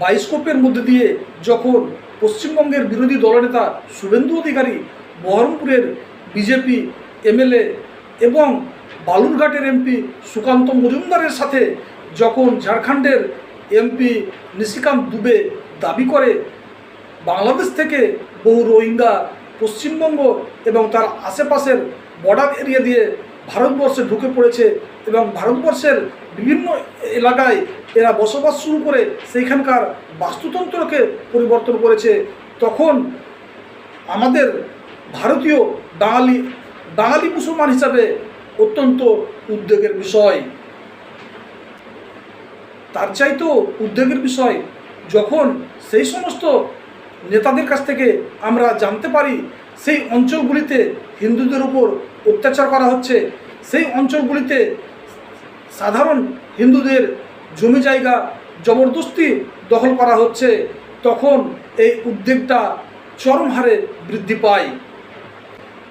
বাইস্কোপের মধ্যে দিয়ে যখন পশ্চিমবঙ্গের বিরোধী দলনেতা শুভেন্দু অধিকারী, বহরমপুরের বিজেপি এমএলএ এবং বালুরঘাটের এমপি সুকান্ত মজুমদারের সাথে যখন ঝাড়খণ্ডের এমপি নিশিকান্ত দুবে দাবি করে, বাংলাদেশ থেকে বহু রোহিঙ্গা পশ্চিমবঙ্গ এবং তার আশেপাশের বর্ডার এরিয়া দিয়ে ভারতবর্ষে ঢুকে পড়েছে এবং ভারতবর্ষের বিভিন্ন এলাকায় এরা বসবাস শুরু করে সেইখানকার বাস্তুতন্ত্রকে পরিবর্তন করেছে। তখন আমাদের ভারতীয় বাঙালি বাঙালি মুসলমান হিসাবে অত্যন্ত উদ্বেগের বিষয়। তার চাইতেও উদ্বেগের বিষয় যখন সেই সমস্ত নেতাদের কাছ থেকে আমরা জানতে পারি, সেই অঞ্চলগুলিতে হিন্দুদের উপর অত্যাচার করা হচ্ছে, সেই অঞ্চলগুলিতে সাধারণ হিন্দুদের জমি জায়গা জবরদস্তি দখল করা হচ্ছে, তখন এই উদ্বেগটা চরম হারে বৃদ্ধি পায়।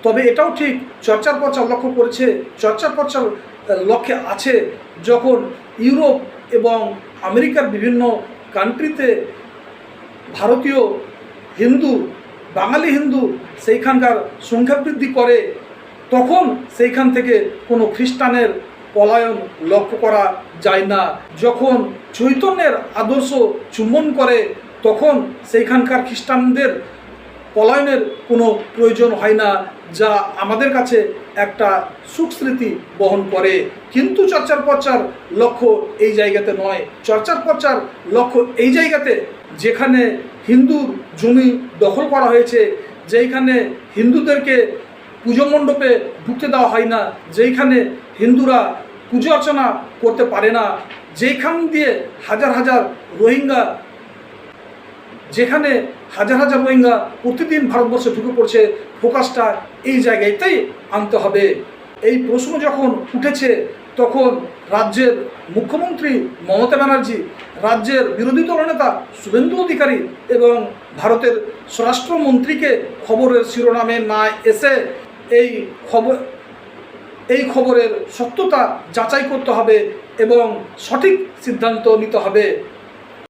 তবে এটাও ঠিক চর্চার প্রচার লক্ষ্য করেছে, চর্চার প্রচার লক্ষ্যে আছে যখন ইউরোপ এবং আমেরিকার বিভিন্ন কান্ট্রিতে ভারতীয় হিন্দু, বাঙালি হিন্দু সেইখানকার সংখ্যা বৃদ্ধি করে, তখন সেইখান থেকে কোনো খ্রিস্টানের পলায়ন লক্ষ্য করা যায় না। যখন চৈতন্যের আদর্শ চুম্বন করে, তখন সেইখানকার খ্রিস্টানদের পলায়নের কোনো প্রয়োজন হয় না, যা আমাদের কাছে একটা সুখ স্মৃতি বহন করে। কিন্তু চর্চার প্রচার লক্ষ্য এই জায়গাতে নয়। চর্চার প্রচার লক্ষ্য এই জায়গাতে যেখানে হিন্দুর জমি দখল করা হয়েছে, যেইখানে হিন্দুদেরকে পুজো মণ্ডপে ঢুকতে দেওয়া হয় না, যেইখানে হিন্দুরা পুজো অর্চনা করতে পারে না যেখান দিয়ে হাজার হাজার রোহিঙ্গা, যেখানে হাজার হাজার রোহিঙ্গা প্রতিদিন ভারতবর্ষে ঢুকে পড়ছে, ফোকাসটা এই জায়গাতেই আনতে হবে। এই প্রশ্ন যখন উঠেছে, তখন রাজ্যের মুখ্যমন্ত্রী মমতা ব্যানার্জি, রাজ্যের বিরোধী দলনেতা শুভেন্দু অধিকারী এবং ভারতের স্বরাষ্ট্রমন্ত্রীকে খবরের শিরোনামে না এসে এই খবর এই খবরের সত্যতা যাচাই করতে হবে এবং সঠিক সিদ্ধান্ত নিতে হবে।